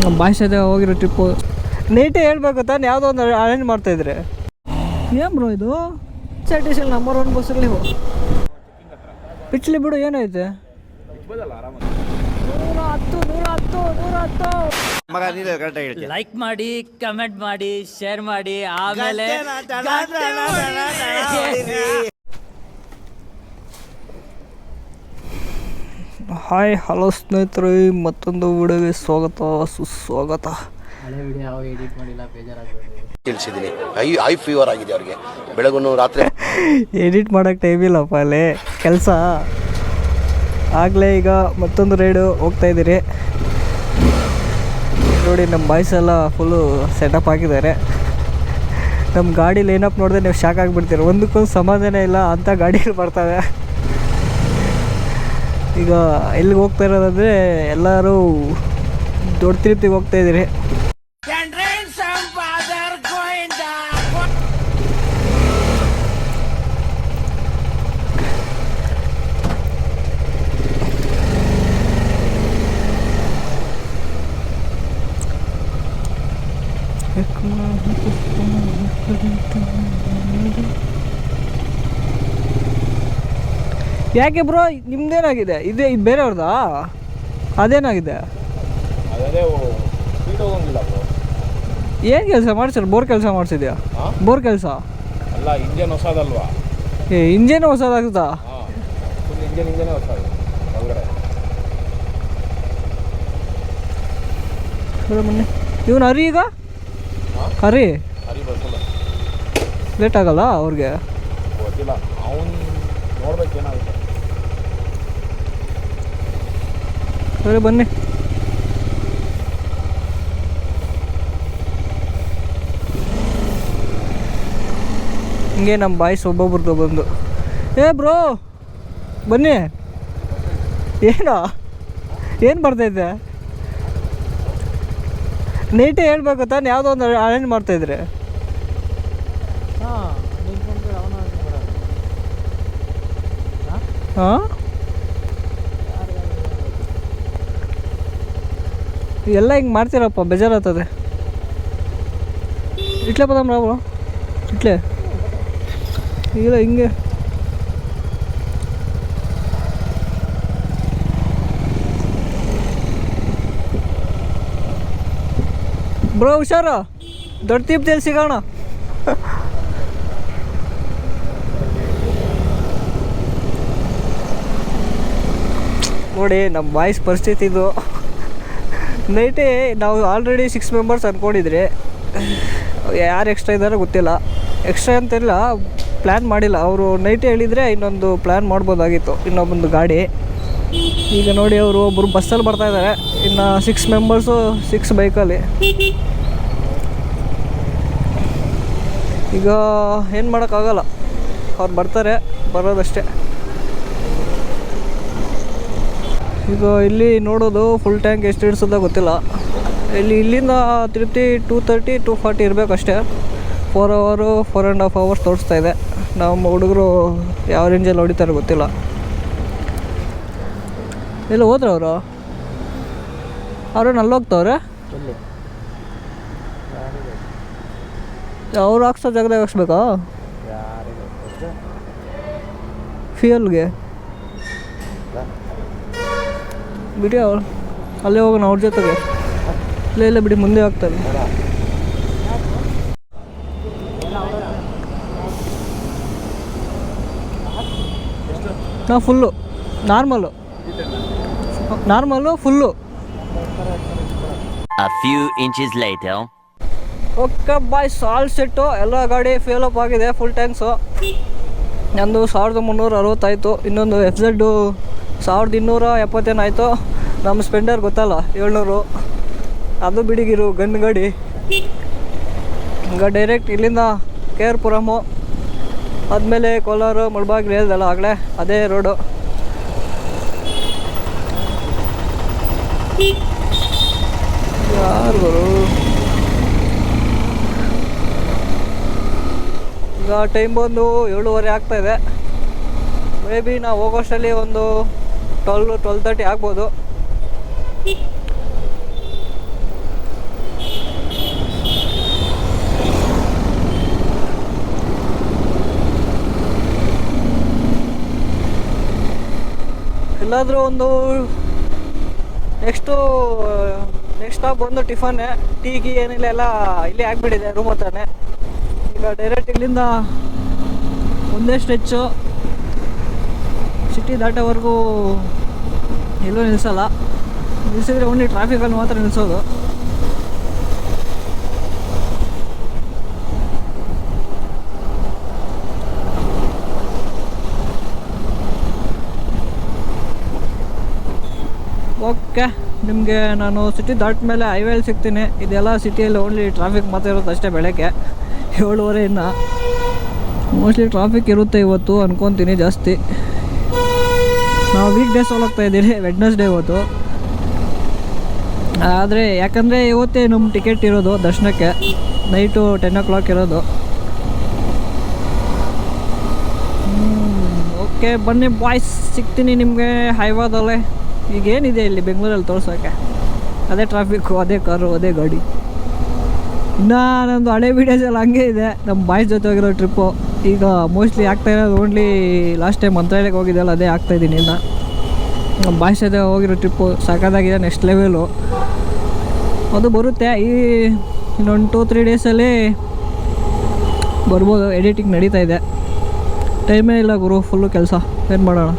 ನಮ್ಮ ಭಾಷೆದ ಹೋಗಿರೋ ಟ್ರಿಪ್ಪು ನೀಟೇ ಹೇಳ್ಬೇಕು ತಾನು ಯಾವುದೋ ಒಂದು ಅರೇಂಜ್ ಮಾಡ್ತಾಯಿದ್ರೆ ಏನು ಬ್ರೋ ಇದು? ಎಸ್ ಟಿ ನಂಬರ್ ಒನ್ ಬಸ್ಸಲ್ಲಿ ನೀವು ಪಿಚ್ಲಿ ಬಿಡು ಏನೈತೆ ನೂರ ಹತ್ತು ನೂರ ಹತ್ತು ನೂರ ಹತ್ತು. ಮಗ ನೀನೇ ಕರೆಕ್ಟಾಗಿ ಹೇಳ್ತೀಯ. ಲೈಕ್ ಮಾಡಿ ಕಮೆಂಟ್ ಮಾಡಿ ಶೇರ್ ಮಾಡಿ ಆಮೇಲೆ ಹಾಯ್ ಹಲೋ ಸ್ನೇಹಿತರೆ ಮತ್ತೊಂದು ವಿಡಿಯೋಗೆ ಸ್ವಾಗತ ಸುಸ್ವಾಗತ. ಹಳೆ ವಿಡಿಯೋ ಎಡಿಟ್ ಮಾಡಿಲ್ಲ ಬೇಜಾರಾಗಬೇಡಿ ತಿಳಿಸಿದ್ದೀನಿ ಐ ಐ ಫೀವರ್ ಆಗಿದೆ ಅವ್ರಿಗೆ. ಬೆಳಗುನು ರಾತ್ರಿ. ಎಡಿಟ್ ಮಾಡೋಕ್ಕೆ ಟೈಮ್ ಇಲ್ಲಪ್ಪ ಅಲ್ಲಿ. ಕೆಲಸ. ಆಗಲೇ ಈಗ ಮತ್ತೊಂದು ರೈಡು ಹೋಗ್ತಾ ಇದ್ದೀರಿ. ನೋಡಿ ನಮ್ಮ ಬಾಯ್ಸ್ ಎಲ್ಲ ಫುಲ್ಲು ಸೆಟಪ್ ಆಗಿದ್ದಾರೆ. ನಮ್ಮ ಗಾಡಿ ಲೈನಪ್ ನೋಡಿದ್ರೆ ನೀವು ಶಾಕ್ ಆಗಿಬಿಡ್ತೀರ. ಒಂದಕ್ಕೊಂದು ಸಮಾಧಾನ ಇಲ್ಲ ಅಂಥ ಗಾಡಿಗಳು ಬರ್ತವೆ ಈಗ ಎಲ್ಲಿಗೆ ಹೋಗ್ತಾ ಇರೋದಂದರೆ ಎಲ್ಲರೂ ದೊಡ್ಡ ತಿರುಪ್ತಿಗೆ ಹೋಗ್ತಾ ಇದ್ದೀರಿ. ಯಾಕೆ ಬ್ರೋ ನಿಮ್ದೇನಾಗಿದೆ? ಇದೇ ಇದು ಬೇರೆಯವ್ರದಾ? ಅದೇನಾಗಿದೆ? ಏನು ಕೆಲಸ ಮಾಡ್ಸರ್? ಬೋರ್ ಕೆಲಸ ಮಾಡಿಸಿದ್ಯಾ? ಬೋರ್ ಕೆಲಸ? ಅಲ್ಲ ಇಂಜನ್ ಹೊಸದಲ್ವಾ? ಏ ಇಂಜನ್ ಹೊಸದಾಗುತ್ತಾ? ಇಂಜನ್ ಇಂಜನೇ ಹೊಸದು ಒಳಗಡೆ ಬನ್ನಿ ಇವನು ಹರಿ ಈಗ? ಹರಿ? ಹರಿ ಬಸ್ಸಲ್ಲ ಲೇಟ್ ಆಗಲ್ಲ ಅವ್ರಿಗೆ? ಗೊತ್ತಿಲ್ಲ. ಅವನು ನೋಡ್ಬೇಕು ಏನಾಗುತ್ತೆ. ಸರಿ ಬನ್ನಿ. ಹಿಂಗೆ ನಮ್ಮ ಬಾಯ್ಸ್ ಒಬ್ಬೊಬ್ರದ್ದು ಬಂದು. ಏ ಬ್ರೋ ಬನ್ನಿ. ಏನೋ? ಏನು ಬರ್ತೈತೆ ನೀಟೇ ಹೇಳ್ಬೇಕು ತಾನು ಯಾವುದೋ ಒಂದು ಅರೇಂಜ್ ಮಾಡ್ತಾಯಿದ್ರೆ ಹಾಂ? ಎಲ್ಲ ಹಿಂಗೆ ಮಾಡ್ತೀರಪ್ಪ, ಬೇಜಾರಾಗ್ತದೆ. ಇಟ್ಲೆ ಬದಾಮ್ ರಾವು ಇಟ್ಲೆ. ಇಲ್ಲ ಹಿಂಗೆ. ಬ್ರೋ, ಹುಷಾರು? ದೊಡ್ಡ ತೀಪ್ದಲ್ಲಿ ಸಿಗೋಣ. ನೋಡಿ, ನಮ್ಮ ಬಾಯ್ಸ್ ಪರಿಸ್ಥಿತಿ ಇದು. ನೈಟೇ ನಾವು ಆಲ್ರೆಡಿ ಸಿಕ್ಸ್ ಮೆಂಬರ್ಸ್ ಅಂದ್ಕೊಂಡಿದ್ರಿ ಯಾರು ಎಕ್ಸ್ಟ್ರಾ ಇದ್ದಾರೆ ಗೊತ್ತಿಲ್ಲ. ಎಕ್ಸ್ಟ್ರಾ ಅಂತೆಲ್ಲ ಪ್ಲ್ಯಾನ್ ಮಾಡಿಲ್ಲ. ಅವರು ನೈಟೇ ಹೇಳಿದರೆ ಇನ್ನೊಂದು ಪ್ಲ್ಯಾನ್ ಮಾಡ್ಬೋದಾಗಿತ್ತು ಇನ್ನೊಬ್ಬೊಂದು ಗಾಡಿ. ಈಗ ನೋಡಿ ಅವರು ಒಬ್ಬರು ಬಸ್ಸಲ್ಲಿ ಬರ್ತಾ ಇದ್ದಾರೆ ಇನ್ನು ಸಿಕ್ಸ್ ಮೆಂಬರ್ಸು ಸಿಕ್ಸ್ ಬೈಕಲ್ಲಿ ಈಗ ಏನು ಮಾಡೋಕ್ಕಾಗಲ್ಲ. ಅವ್ರು ಬರ್ತಾರೆ, ಬರೋದಷ್ಟೇ. ಈಗ ಇಲ್ಲಿ ನೋಡೋದು ಫುಲ್ ಟ್ಯಾಂಕ್ ಎಷ್ಟು ಇಡ್ಸೋದ ಗೊತ್ತಿಲ್ಲ. ಇಲ್ಲಿ ಇಲ್ಲಿಂದ Tirupati two thirty two forty ಇರಬೇಕಷ್ಟೇ. Four ಅವರು ಫೋರ್ ಆ್ಯಂಡ್ ಹಾಫ್ ಅವರ್ಸ್ ತೋರಿಸ್ತಾ ಇದೆ. ನಮ್ಮ ಹುಡುಗರು ಯಾವ ರೇಂಜಲ್ಲಿ ಹೊಡಿತಾರೆ ಗೊತ್ತಿಲ್ಲ. ಎಲ್ಲ ಹೋದ್ರೆ ಅವರು? ಅವ್ರೇನು ಅಲ್ಲಿ ಹೋಗ್ತಾವ್ರೆ? ಅವ್ರು ಹಾಕ್ಸೋ ಜಾಗದಾಗ ಹಾಕ್ಸ್ಬೇಕಾ? ಫ್ಯೂಯಲ್ಗೆ ಬಿಡಿ ಅವ್ರು ಅಲ್ಲೇ ಹೋಗೋಣ ಅವ್ರ ಜೊತೆಗೆ. ಇಲ್ಲ ಇಲ್ಲ ಬಿಡಿ ಮುಂದೆ ಹೋಗ್ತಾರೆ ನಾವು full normal normal full A few inches later. Okay bye. ಸಾಲ್ ಸೆಟ್ಟು. ಎಲ್ಲ ಗಾಡಿ ಫೇಲ್ ಅಪ್ ಆಗಿದೆ ಫುಲ್ ಟ್ಯಾಂಕ್ಸು ನಂದು ಸಾವಿರದ ಮುನ್ನೂರ ಅರವತ್ತಾಯಿತು. ಇನ್ನೊಂದು ಎಫ್ ಝಡ್ಡು ಸಾವಿರದ ಇನ್ನೂರ ಎಪ್ಪತ್ತೇನು ಆಯಿತು? ನಮ್ಮ ಸ್ಪೆಂಡರ್ ಗೊತ್ತಲ್ಲ, ಏಳ್ನೂರು. ಅದು ಬಿಡಿಗಿರು, ಗಂಡು ಗಾಡಿ. ಈಗ ಡೈರೆಕ್ಟ್ ಇಲ್ಲಿಂದ ಕೆ ಆರ್ ಪುರಮು ಆದಮೇಲೆ ಕೋಲಾರ, ಮುಳ್ಬಾಗಿಲು ಹೇಳ್ದಲ್ಲ ಆಗಲೇ ಅದೇ ರೋಡು ಯಾರು ಈಗ ಟೈಮ್ ಬಂದು ಏಳುವರೆ ಆಗ್ತಾ ಇದೆ. ಮೇ ಬಿ ನಾವು ಹೋಗೋಷ್ಟರಲ್ಲಿ ಒಂದು ಟ್ವೆಲ್ ಟ್ವೆಲ್ ತರ್ಟಿ ಆಗ್ಬೋದು. ಎಲ್ಲಾದರೂ ಒಂದು ನೆಕ್ಸ್ಟು ನೆಕ್ಸ್ಟ್ ಸ್ಟಾಪ್ ಬಂದು ಟಿಫನ್ನೇ ಟೀ, ಗೀ, ಏನಿಲ್ಲ, ಎಲ್ಲ ಇಲ್ಲಿ ಆಗಿಬಿಟ್ಟಿದೆ ರೂಮ್ ಹತ್ರನೇ. ಈಗ ಡೈರೆಕ್ಟ್ ಇಲ್ಲಿಂದ ಒಂದೇ ಸ್ಟೆಚ್ಚು ಸಿಟಿ ದಾಟೋವರೆಗೂ ಎಲ್ಲೂ ನಿಲ್ಲಿಸಲ್ಲ ನಿಲ್ಲಿಸಿದ್ರೆ ಓನ್ಲಿ ಟ್ರಾಫಿಕಲ್ಲಿ ಮಾತ್ರ ನಿಲ್ಲಿಸೋದು ಓಕೆ ನಿಮಗೆ ನಾನು ಸಿಟಿ ದಾಟ ಮೇಲೆ ಹೈವೇಲಿ ಸಿಗ್ತೀನಿ. ಇದೆಲ್ಲ ಸಿಟಿಯಲ್ಲಿ ಓನ್ಲಿ ಟ್ರಾಫಿಕ್ ಮಾತ್ರ ಇರುತ್ತೆ ಅಷ್ಟೇ ಬೆಳಗ್ಗೆ. ಏಳುವರೆಯಿಂದ. ಮೋಸ್ಟ್ಲಿ ಟ್ರಾಫಿಕ್ ಇರುತ್ತೆ ಇವತ್ತು ಅನ್ಕೊತೀನಿ ಜಾಸ್ತಿ. ನಾವು ವೀಕ್ ಡೇಸ್ ಹೋಗ್ತಾ ಇದ್ದೀರಿ ವೆಡ್ನೆಸ್ಡೇ ಇವತ್ತು. ಆದರೆ ಯಾಕಂದರೆ ಇವತ್ತೇ ನಮ್ಮ ಟಿಕೆಟ್ ಇರೋದು ದರ್ಶನಕ್ಕೆ. ನೈಟು ಟೆನ್ ಓ ಕ್ಲಾಕ್ ಇರೋದು ಓಕೆ ಬನ್ನಿ ಬಾಯ್ಸ್ ಸಿಗ್ತೀನಿ ನಿಮಗೆ ಹೈವಾದಲ್ಲೇ. ಈಗ ಏನಿದೆ ಇಲ್ಲಿ ಬೆಂಗಳೂರಲ್ಲಿ ತೋರ್ಸೋಕ್ಕೆ ಅದೇ ಟ್ರಾಫಿಕ್ಕು ಅದೇ ಕಾರು, ಅದೇ ಗಾಡಿ. ಇನ್ನೂ ನಂದು ಹಳೆ ವೀಡಿಯೋಸ್ ಎಲ್ಲ ಹಂಗೆ ಇದೆ. ನಮ್ಮ ಬಾಯ್ಸ್ ಜೊತೆ ಹೋಗಿರೋ ಟ್ರಿಪ್ಪು ಈಗ ಮೋಸ್ಟ್ಲಿ ಆಗ್ತಾ ಇರೋದು ಓನ್ಲಿ ಲಾಸ್ಟ್ ಟೈಮ್ ಮಂತ್ರಾಲಯಕ್ಕೆ ಹೋಗಿದ್ದಲ್ಲ ಅದೇ ಆಗ್ತಾಯಿದ್ದೀನಿ ಇನ್ನು. ನಮ್ಮ ಭಾಷೆದ ಹೋಗಿರೋ ಟ್ರಿಪ್ಪು ಸಾಕಾಗಿದೆ ನೆಕ್ಸ್ಟ್ ಲೆವೆಲು ಅದು ಬರುತ್ತೆ. ಈ ಇನ್ನೊಂದು ಟೂ ತ್ರೀ ಡೇಸಲ್ಲಿ ಬರ್ಬೋದು. ಎಡಿಟಿಂಗ್ ನಡೀತಾ ಇದೆ. ಟೈಮೇ ಇಲ್ಲ ಗುರು ಫುಲ್ಲು ಕೆಲಸ. ಏನು ಮಾಡೋಣ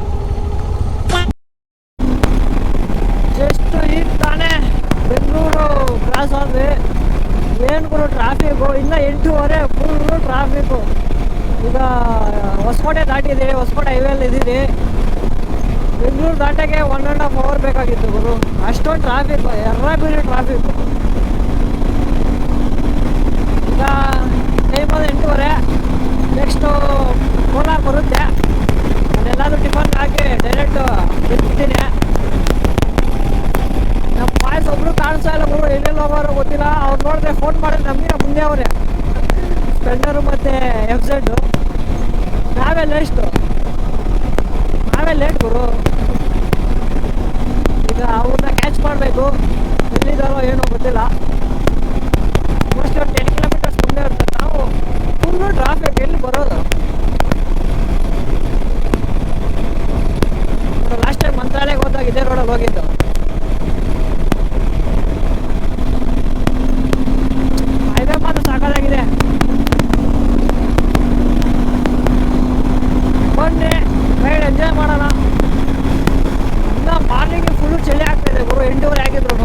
ಜಸ್ಟ್ ಈಗ ತಾನೇ ಬೆಂಗಳೂರು ಕ್ರಾಸ್ ಆದರೆ ಏನು ಗುರು ಟ್ರಾಫಿಕ್ಕು ಇನ್ನೂ ಎಂಟೂವರೆ ಫುಲ್ಲು ಟ್ರಾಫಿಕ್ಕು ಈಗ ದಾಟಿದ್ದೀರಿ ಹೊಸಕೋಟೆ ಹೈವೇಲಿ ಇದ್ದೀರಿ ಬೆಂಗಳೂರು ದಾಟಕ್ಕೆ ಒನ್ ಆ್ಯಂಡ್ ಹಾಫ್ ಅವರ್ ಬೇಕಾಗಿತ್ತು ಗುರು. ಅಷ್ಟೊಂದು ಟ್ರಾಫಿಕ್ ಎಲ್ಲ ಬೀರಿ ಟ್ರಾಫಿಕ್ ಈಗ ಟೈಮ್ ಅದು ಎಂಟೂವರೆ. ನೆಕ್ಸ್ಟು ಕೋಲಾರ ಬರುತ್ತೆ. ಅದೆಲ್ಲಾದ್ರೂ ಟಿಫನ್ ಹಾಕಿ ಡೈರೆಕ್ಟು ಬಿಡ್ತೀನಿ ನಮ್ಮ ಬಾಯ್ಸ್ ಒಬ್ಬರು ಕಾಣಿಸ್ತಾ ಇಲ್ಲ ಗುರು ಎಲ್ಲೆಲ್ಲಿ ಹೋಗೋರು ಗೊತ್ತಿಲ್ಲ. ಅವ್ರು ನೋಡಿದ್ರೆ ಫೋನ್ ಮಾಡಿದ್ರೆ ನಮಗೆ ಮುಂದೆ ಅವರೇ. ಸ್ಪೆಂಡರು ಮತ್ತು ಎಫ್ ಝೆಡ್ಡು ನಾವೇ ಲೇಸ್ಟು ನಾವೇ ಲೇಟ್ ಗುರು? ಈಗ ಅವ್ರನ್ನ ಕ್ಯಾಚ್ ಮಾಡಬೇಕು. ಎಲ್ಲಿದ್ದಾರೋ ಏನೋ ಗೊತ್ತಿಲ್ಲ. ಮೋಸ್ಟ್ಲಿ ಅವ್ರು ಟೆನ್ ಕಿಲೋಮೀಟರ್ಸ್ ಮುಂದೆ ಇರ್ತಾರೆ ನಾವು ಫುಲ್ಲು ಟ್ರಾಫಿಕ್ ಎಲ್ಲಿ ಬರೋದು ಲಾಸ್ಟ್ ಟೈಮ್ ಮಂತ್ರಾಲಯಕ್ಕೆ ಹೋದಾಗ ಇದೇ ರೋಡಲ್ಲಿ ಹೋಗಿದ್ದು ಹೈವೇ ಮಾತ್ರ ಸಾಕಾಗಿದೆ ಬನ್ನಿ ರೈಡ್ ಎಂಜಾಯ್ ಮಾಡೋಣ ಇನ್ನು ಮಾರ್ನಿಂಗ್ ಫುಲ್ಲು ಚಳಿ ಆಗ್ತಾಯಿದೆ ಗುರು ಎಂಟೂವರೆ ಆಗಿದ್ರು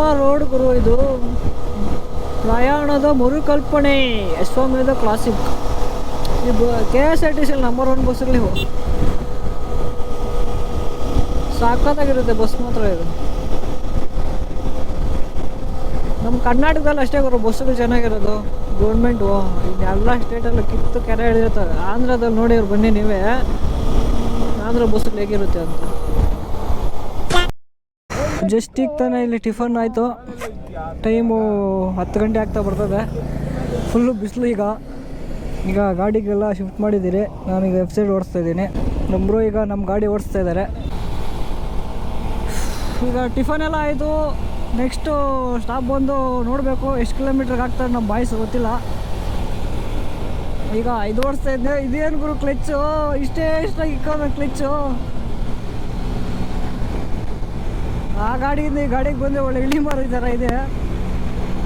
ಸೆಮ್ಮ ರೋಡ್ ಗುರು, ಇದು ಪ್ರಯಾಣದ ಮರುಕಲ್ಪನೆ. ಯಶ್ವಮೇಧ ಕ್ಲಾಸಿಕ್ ಇದು K S R T C number one ಬಸ್ಗಳಿವು ಸಾಕತ್ತಾಗಿರುತ್ತೆ ಬಸ್ ಮಾತ್ರ ಇದು. ನಮ್ಮ ಕರ್ನಾಟಕದಲ್ಲಿ ಅಷ್ಟೇ ಬರೋ ಬಸ್ಸುಗಳು ಚೆನ್ನಾಗಿರೋದು. ಗೌರ್ಮೆಂಟು ಎಲ್ಲ ಸ್ಟೇಟಲ್ಲೂ ಕಿತ್ತು ಕೆರೆ ಹಿಡಿದಿರ್ತಾರೆ. ಆಂಧ್ರದಲ್ಲಿ ನೋಡಿ ಅವ್ರು ಬನ್ನಿ ನೀವೇ. ಆಂಧ್ರ ಬಸ್ಸುಗಳು ಹೇಗಿರುತ್ತೆ ಅಂತ. ಜಸ್ಟ್ ಈಗ ತಾನೇ ಇಲ್ಲಿ ಟಿಫನ್ ಆಯಿತು. ಟೈಮು ಹತ್ತು ಗಂಟೆ ಆಗ್ತಾ ಬರ್ತದೆ. ಫುಲ್ಲು ಬಿಸಿಲು ಈಗ. ಈಗ ಗಾಡಿಗೆಲ್ಲ ಶಿಫ್ಟ್ ಮಾಡಿದ್ದೀರಿ. ನಾನೀಗ ವೆಬ್ಸೈಟ್ ಓಡಿಸ್ತಾ ಇದ್ದೀನಿ. ನಮ್ಮರು ಈಗ ನಮ್ಮ ಗಾಡಿ ಓಡಿಸ್ತಾ ಇದ್ದಾರೆ. ಈಗ ಟಿಫನ್ ಎಲ್ಲ ಆಯಿತು. ನೆಕ್ಸ್ಟು ಸ್ಟಾಪ್ ಬಂದು ನೋಡಬೇಕು. ಎಷ್ಟು ಕಿಲೋಮೀಟ್ರಿಗೆ ಆಗ್ತಾರೆ ನಮ್ಮ ಬಾಯ್ಸ್ ಗೊತ್ತಿಲ್ಲ. ಈಗ ಇದು ಓಡಿಸ್ತಾ ಇದ್ದೆ ಇದೇನು ಗುರು ಕ್ಲಿಚ್ಚು ಇಷ್ಟೇ ಇಷ್ಟಾಗಿ ಇಕ್ಕೋದು ಕ್ಲಚ್ಚು ಆ ಗಾಡಿಯಿಂದ ಈ ಗಾಡಿಗೆ ಬಂದು ಒಳ್ಳೆ ಇಳಿ ಮಾರೋ ಥರ ಇದೆ.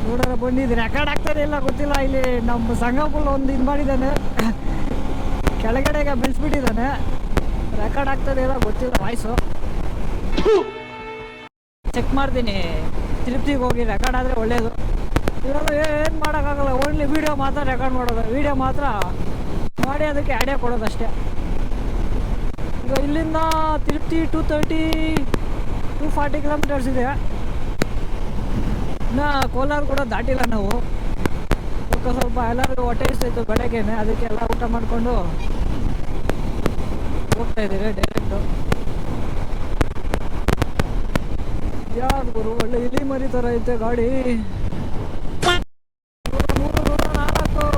ನೋಡೋಣ, ಬಂದಿದ್ದೀನಿ. ರೆಕಾರ್ಡ್ ಆಗ್ತಾನೆ ಇಲ್ಲ ಗೊತ್ತಿಲ್ಲ, ಇಲ್ಲಿ ನಮ್ಮ ಸಂಘಪುಲ್ ಒಂದು ಇದು ಮಾಡಿದ್ದಾನೆ. ಕೆಳಗಡೆಗೆ ಬೆಳೆಸ್ಬಿಟ್ಟಿದ್ದಾನೆ. ರೆಕಾರ್ಡ್ ಆಗ್ತದೆ ಇಲ್ಲ ಗೊತ್ತಿಲ್ಲ ವಾಯ್ಸು ಚೆಕ್ ಮಾಡ್ತೀನಿ. ತಿರುಪ್ತಿಗೆ ಹೋಗಿ ರೆಕಾರ್ಡ್ ಆದರೆ ಒಳ್ಳೆಯದು ಇವಾಗ ಏನು ಮಾಡೋಕ್ಕಾಗಲ್ಲ ಓನ್ಲಿ ವೀಡಿಯೋ ಮಾತ್ರ ರೆಕಾರ್ಡ್ ಮಾಡೋದು. ವೀಡಿಯೋ ಮಾತ್ರ ಮಾಡಿ ಅದಕ್ಕೆ ಆಡಿಯೋ ಕೊಡೋದಷ್ಟೇ. ಈಗ ಇಲ್ಲಿಂದ Tirupati two thirty two forty kilometres ಇದೆ. ಇನ್ನು ಕೋಲಾರ ಕೂಡ ದಾಟಿಲ್ಲ ನಾವು. ಸ್ವಲ್ಪ ಸ್ವಲ್ಪ ಎಲ್ಲರಿಗೂ ಹೊಟ್ಟೆ ಇಸ್ತಾಯಿತ್ತು ಬೆಳಗ್ಗೆನೆ, ಅದಕ್ಕೆ ಎಲ್ಲ ಊಟ ಮಾಡಿಕೊಂಡು ಹೋಗ್ತಾ ಇದ್ದೀವಿ ಡೈರೆಕ್ಟು ಯಾರು ಗುರು, ಒಳ್ಳೆ ಇಲಿ ಮರಿ ಥರ ಐತೆ ಗಾಡಿ ಮೂರು ನೂರ ನಾಲ್ಕು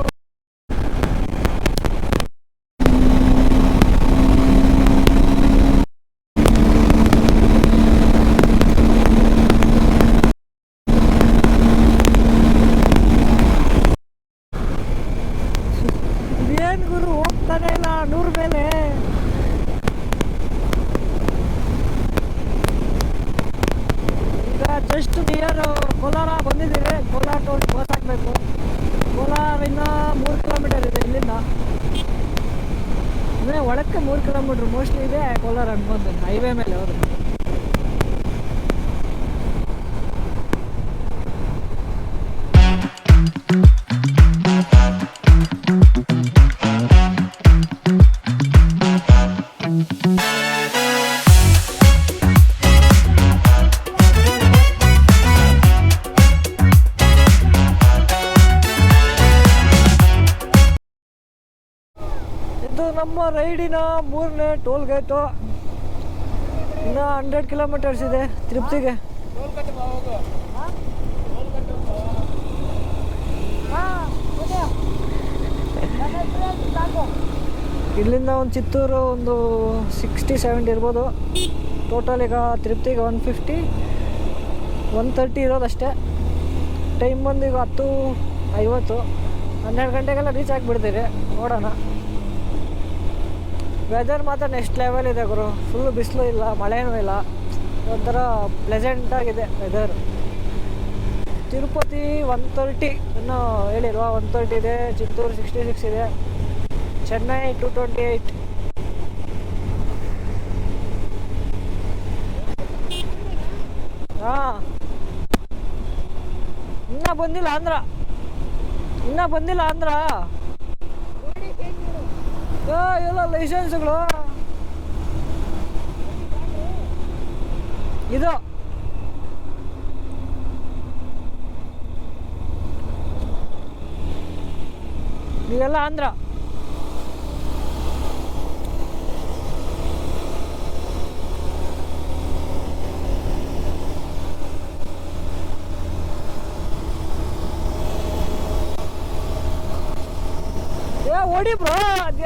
ಬಂದಿದ್ದೀವಿ ಕೋಲಾರ ಹಾಕಬೇಕು ಕೋಲಾರಿಂದ ಮೂರು ಕಿಲೋಮೀಟರ್ ಇದೆ ಇಲ್ಲಿಂದ. ಅಂದರೆ ಒಳಕ್ಕೆ ಮೂರು ಕಿಲೋಮೀಟರ್ ಮೋಸ್ಟ್ಲಿ ಇದೆ, ಕೋಲಾರ ಅನ್ಬೋದು ಹೈವೇ ಮೇಲೆ ಹೌದು ನಮ್ಮ ರೈಡಿನ ಮೂರನೇ ಟೋಲ್ ಗೇಟು ಇನ್ನು ಹಂಡ್ರೆಡ್ ಕಿಲೋಮೀಟರ್ಸ್ ಇದೆ ತಿರುಪ್ತಿಗೆ. ಇಲ್ಲಿಂದ ಒಂದು ಚಿತ್ತೂರು ಒಂದು ಸಿಕ್ಸ್ಟಿ ಸೆವೆಂಟಿ ಇರ್ಬೋದು. ಟೋಟಲ್ ಈಗ ತಿರುಪ್ತಿಗೆ ಒನ್ ಫಿಫ್ಟಿ ಒನ್ ತರ್ಟಿ ಇರೋದಷ್ಟೇ. ಟೈಮ್ ಬಂದು ಈಗ ಹತ್ತು ಐವತ್ತು. ಹನ್ನೆರಡು ಗಂಟೆಗೆಲ್ಲ ರೀಚ್ ಆಗಿಬಿಡ್ತೀರಿ ನೋಡೋಣ. ವೆದರ್ ಮಾತ್ರ ನೆಕ್ಸ್ಟ್ ಲೆವೆಲ್ ಇದೆ ಗುರು. ಫುಲ್ಲು ಬಿಸಿಲು ಇಲ್ಲ, ಮಳೆನೂ ಇಲ್ಲ. ಒಂಥರ ಪ್ಲೆಸೆಂಟ್ ಆಗಿದೆ ವೆದರ್ ತಿರುಪತಿ ಒನ್ ತರ್ಟಿ ಇನ್ನೂ ಹೇಳಿರುವ ಒನ್ ತರ್ಟಿ ಇದೆ, ಚಿತ್ತೂರು ಸಿಕ್ಸ್ಟಿ ಸಿಕ್ಸ್ ಇದೆ. ಚೆನ್ನೈ ಟು ಟ್ವೆಂಟಿ ಏಯ್ಟ್ ಹಾಂ. ಇನ್ನೂ ಬಂದಿಲ್ಲ ಆಂಧ್ರ. ಇನ್ನೂ ಬಂದಿಲ್ಲ ಆಂಧ್ರ. ಎಲ್ಲ ಲೈಸೆನ್ಸ್ಗಳು ಇದು. ಇದೆಲ್ಲ ಆಂಧ್ರ? ಏ ಓಡಿ ಬ್ರೋ ಅದ್ಯ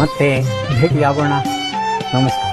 ಮತ್ತೆ ಭೇಟಿಯಾಗೋಣ. ನಮಸ್ಕಾರ.